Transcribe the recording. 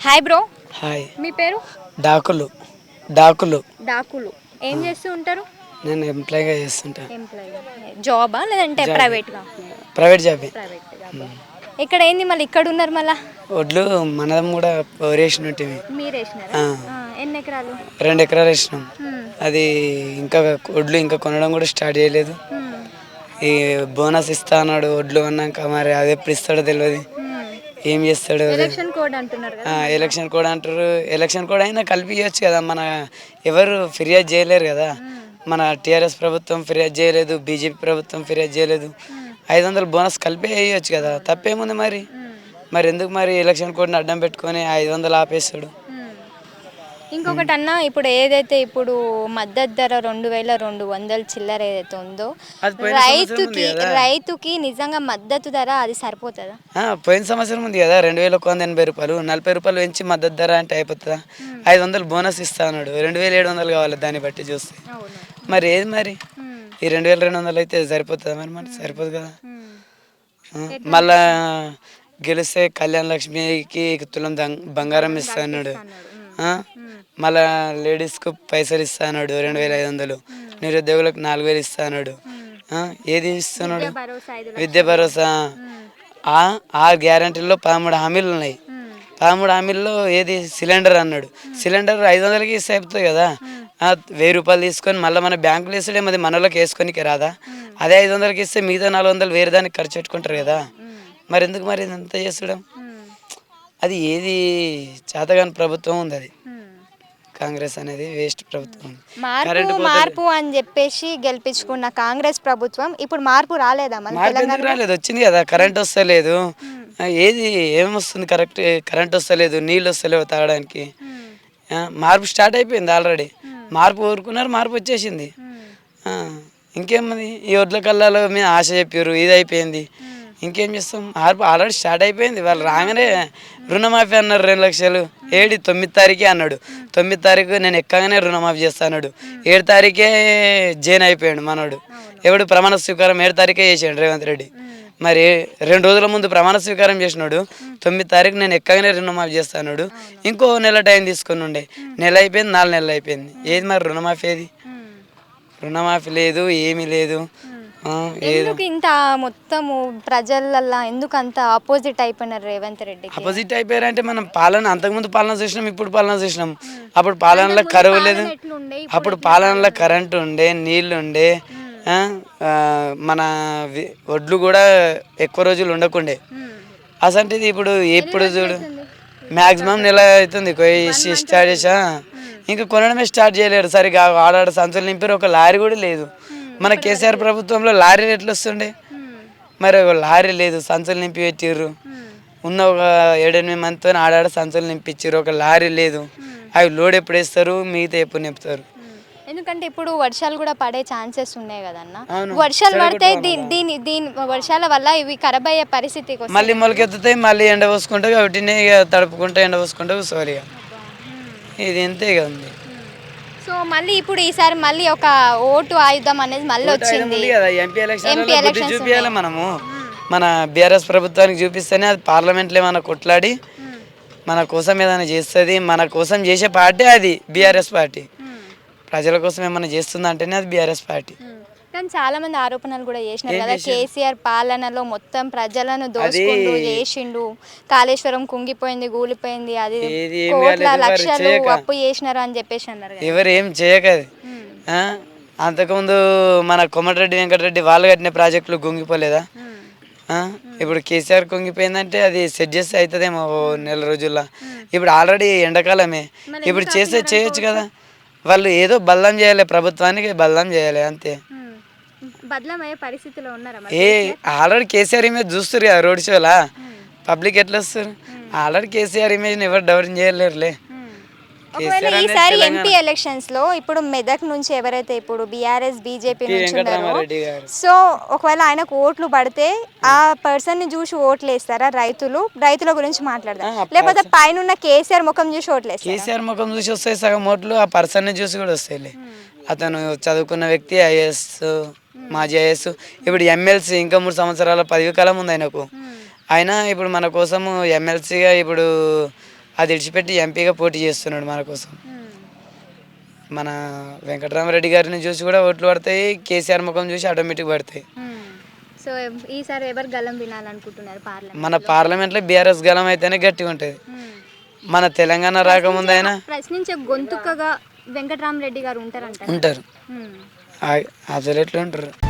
Hi bro hi మీ పేరు? డాకులు డాకులు డాకులు ఏం చేస్తూ ఉంటారు? నేను ఎంప్లాయ్గా చేస్తుంటా. ఎంప్లాయీ జాబా లేదంటే ప్రైవేట్గా ప్రైవేట్ జాబే ఇక్కడ ఏంది మళ్ళీ? ఇక్కడ ఉన్నారు మళ్ళా? వడ్లు మనం కూడా వేసిన ఎన్ని ఎకరాలు? రెండు ఎకరాలు వేసినాం. హ్మ్. అది ఇంకా వడ్లు ఇంకా కొనడం కూడా స్టార్ట్ చేయలేదు. హ్మ్. ఈ బోనస్ ఇస్తా అన్నాడు వడ్లు అన్నాక మరి అది ఎప్పుడు ఇస్తాడో తెలియదు. ఏం చేస్తాడో ఎలక్షన్ కోడ్ అంటున్నారు కదా. ఆ, ఎలక్షన్ కూడా అంటారు. ఎలక్షన్ కూడా అయినా కల్పించచ్చు కదా. మన ఎవరు ఫిర్యాదు చేయలేరు కదా. మన టీఆర్ఎస్ ప్రభుత్వం ఫిర్యాదు చేయలేదు బీజేపీ ప్రభుత్వం ఫిర్యాదు చేయలేదు. ఐదు వందలు బోనస్ కలిపి వేయచ్చు కదా తప్పేముంది మరి? మరి ఎందుకు మరి ఎలక్షన్ కోడ్ని అడ్డం పెట్టుకొని ఐదు వందలు ఆపేస్తాడు. ఇంకొకటి అన్న ఇప్పుడు ఏదైతే ఇప్పుడు మద్దతు ధర రెండు వేల రెండు వందల చిల్లర ఏదైతే ఉందో రైతుకి. రైతుకి నిజంగా మద్దతు ధర అది సరిపోతుందా? పోయిన సంవత్సరం ఉంది కదా రెండు వేల ఒక వంద ఎనభై రూపాయలు నలభై రూపాయలు పెంచి మద్దతు ధర అంటే అయిపోతుందా? ఐదు వందలు బోనస్ ఇస్తా అన్నాడు. రెండు వేల ఏడు వందలు కావాలి దాన్ని బట్టి చూస్తే. మరి ఏది మరి? ఈ రెండు వేల రెండు వందలు అయితే సరిపోతుందా మరి? మరి సరిపోదు కదా. మళ్ళా గెలిస్తే కళ్యాణ లక్ష్మికి తులం బంగారం ఇస్తా అన్నాడు? మళ్ళా లేడీస్కు పైసలు ఇస్తా అన్నాడు రెండు వేల ఐదు వందలు. నిరుద్యోగులకు నాలుగు వేలు ఇస్తా అన్నాడు. ఆ? ఏది ఇస్తున్నాడు? విద్య భరోసా ఆ ఆ గ్యారంటీలో పదమూడు హామీలు ఉన్నాయి. పదమూడు హామీల్లో ఏది? సిలిండర్ అన్నాడు. సిలిండర్ ఐదు వందలకి ఇస్తే అయిపోతుంది కదా. వెయ్యి రూపాయలు తీసుకొని మళ్ళీ మన బ్యాంకులో వేసుడే మరి మనలోకి వేసుకొనికి రాదా? అదే ఐదు వందలకి ఇస్తే మిగతా నాలుగు వందలు వేరే దానికి ఖర్చు పెట్టుకుంటారు కదా. మరి ఎందుకు మరి ఇంత చేసడం అది ఏది? చేతగాని ప్రభుత్వం ఉంది అది. కాంగ్రెస్ అనేది వేస్ట్ ప్రభుత్వం మార్పు మార్పు అని చెప్పేసి గెలిపించుకున్న కాంగ్రెస్ ప్రభుత్వం ఇప్పుడు మార్పు రాలేదా మన మార్పు ఎందుకు రాలేదు? వచ్చింది కదా కరెంట్ వస్తలేదు. ఏది ఏమొస్తుంది కరెక్ట్ కరెంట్ వస్తలేదు నీళ్ళు వస్తలేవు తాగడానికి. ఆ, మార్పు స్టార్ట్ అయిపోయింది ఆల్రెడీ. మార్పు కోరుకున్నారు మార్పు వచ్చేసింది. ఆ, ఇంకేమది? ఈ వడ్ల కల్లాలో మీద ఆశ చెప్పారు ఇది అయిపోయింది. ఇంకేం చేస్తాం? మార్పు ఆల్రెడీ స్టార్ట్ అయిపోయింది. వాళ్ళు రాగానే రుణమాఫీ అన్నారు రెండు లక్షలు. ఏడు తొమ్మిది తారీఖే అన్నాడు. తొమ్మిది తారీఖు నేను ఎక్కగానే రుణమాఫీ చేస్తా అన్నాడు. ఏడు తారీఖే జైన్ అయిపోయాడు మనోడు. ఎవడు ప్రమాణ స్వీకారం ఏడు తారీఖే చేసాడు రేవంత్ రెడ్డి. మరి రెండు రోజుల ముందు ప్రమాణ స్వీకారం చేసినాడు. తొమ్మిది తారీఖు నేను ఎక్కగానే రుణమాఫీ చేస్తాడు ఇంకో నెల టైం తీసుకొని ఉండే. నెల అయిపోయింది నాలుగు నెలలు అయిపోయింది. ఏది మరి రుణమాఫీ ఏది? రుణమాఫీ లేదు ఏమీ లేదు. ఎందుకు ఇంత మొత్తము ప్రజలల్లా ఎందుకు అంత ఆపోజిట్ అయిపోయినారు రేవంత్ రెడ్డికి? అపోజిట్ అయిపోయారంటే మనం పాలన అంతకుముందు పాలన చూసినాం ఇప్పుడు పాలన చూసినాం. అప్పుడు పాలనలో కరువు లేదు. అప్పుడు పాలనలో కరెంటు ఉండే నీళ్ళు ఉండే మన వడ్లు కూడా ఎక్కువ రోజులు ఉండకుండే. అసంటిది ఇప్పుడు ఎప్పుడు చూడు? మ్యాక్సిమం నెల అవుతుంది స్టార్ట్ చేసా? ఇంకా కొనడమే స్టార్ట్ చేయలేరు సరిగా ఆడాడ సంచులు నింపారు ఒక లారీ కూడా లేదు. మన కేసీఆర్ ప్రభుత్వంలో లారీ ఎట్లా వస్తుండే. మరి ఒక లారీ లేదు సంచులు నింపి పెట్టిర్రు ఉన్న ఒక ఏడెనిమిది మందితో ఆడాడ సంచులు నింపించారు ఒక లారీ లేదు. అవి లోడ్ ఎప్పుడు వేస్తారు? మిగతా ఎప్పుడు నింపుతారు? ఎందుకంటే ఇప్పుడు వర్షాలు కూడా పడే ఛాన్సెస్ ఉన్నాయి కదన్న. వర్షాలు పడితే దీని దీని వర్షాల వల్ల ఇవి ఖరాబ్ అయ్యే పరిస్థితికి వస్తాయి మళ్ళీ మొలకెత్తుతాయి మళ్ళీ ఎండ పోసుకుంటే వాటిని ఇక తడుపుకుంటే ఎండ పోసుకుంటే కూర్చోవాలి ఇక ఇది ఇంతే కదా ఉంది సో మళ్ళీ ఇప్పుడు ఈసారి మళ్ళీ ఒక ఓటు ఆయుధం అనేది మళ్ళీ వచ్చింది. ఎంపీ ఎలక్షన్ చూపించాలి మనము. మన బీఆర్ఎస్ ప్రభుత్వానికి చూపిస్తేనే అది పార్లమెంట్లో ఏమైనా కొట్లాడి మన కోసం ఏదైనా చేస్తుంది మన కోసం చేసే పార్టీ అది బీఆర్ఎస్ పార్టీ. ప్రజల కోసం ఏమైనా చేస్తుంది అంటేనే అది బీఆర్ఎస్ పార్టీ. కానీ చాలా మంది ఆరోపణలు కూడా చేసినారు కదా. కేసీఆర్ పాలనలో మొత్తం ప్రజలను దోసుకుంటూ చేసిండు. కాళేశ్వరం కుంగిపోయింది కూలిపోయింది అది కోట్ల లక్షలు. అప్పు చేసినారు అని చెప్పేసి అన్నారు ఎవరు ఏం చేయకది? అంతకుముందు మన కోమటిరెడ్డి వెంకటరెడ్డి వాళ్ళు కట్టిన ప్రాజెక్టులు గుంగిపోలేదా? ఇప్పుడు కేసీఆర్ కుంగిపోయిందంటే అది సెట్ చేస్తే అవుతుందేమో నెల రోజుల్లో. ఇప్పుడు ఆల్రెడీ ఎండాకాలమే. ఇప్పుడు చేస్తే చేయొచ్చు కదా. వాళ్ళు ఏదో బల్లం చేయాలి ప్రభుత్వానికి బల్లం చేయాలి అంతే. బదలమయ్యే పరిస్థితిలో ఉన్నారా ఏ ఆల్రెడీ కేసీఆర్ ఇమేజ్ చూస్తారు కదా రోడ్ షోలా? పబ్లిక్ ఎట్లా వస్తారు ఆల్రెడీ కేసీఆర్ ఇమేజ్ని ఎవరు డౌన్ చేయలేరులే. ఒకవేళ ఈసారి ఎంపీ ఎలక్షన్స్లో ఇప్పుడు మెదక్ నుంచి ఎవరైతే ఇప్పుడు బీఆర్ఎస్ బీజేపీ నుంచి ఉన్నారో సో ఒకవేళ ఆయనకు ఓట్లు పడితే ఆ పర్సన్ని చూసి ఓట్లు వేస్తారా రైతులు? రైతుల గురించి మాట్లాడదాం. లేకపోతే పైన కేసీఆర్ ముఖం చూసి ఓట్లు కేసీఆర్ ముఖం చూసి వస్తాయి సగం ఓట్లు ఆ పర్సన్ని చూసి కూడా వస్తాయిలే. అతను చదువుకున్న వ్యక్తి ఐఏఎస్ మాజీ ఐఏఎస్ ఇప్పుడు ఎమ్మెల్సీ ఇంకా మూడు సంవత్సరాల పదవి కాలం ఉంది ఆయనకు. ఆయన ఇప్పుడు మన కోసము ఎమ్మెల్సీగా ఇప్పుడు అది విడిచిపెట్టి ఎంపీగా పోటీ చేస్తున్నాడు మన కోసం. మన వెంకటరామరెడ్డి గారిని చూసి కూడా ఓట్లు పడతాయి కేసీఆర్ ముఖం చూసి ఆటోమేటిక్ పడతాయి. సో ఈసారి ఎవరు గలం వినాలనుకుంటున్నారు పార్లమెంట్ మన పార్లమెంట్లో బీఆర్ఎస్ గలం అయితేనే గట్టిగా ఉంటుంది. మన తెలంగాణ రాకముందు అయినా ప్రశ్నించే గొంతుకగా వెంకటరామరెడ్డి గారు ఉంటారంట. ఉంటారు. ఆ- అసలు ఎట్లా ఉంటారు.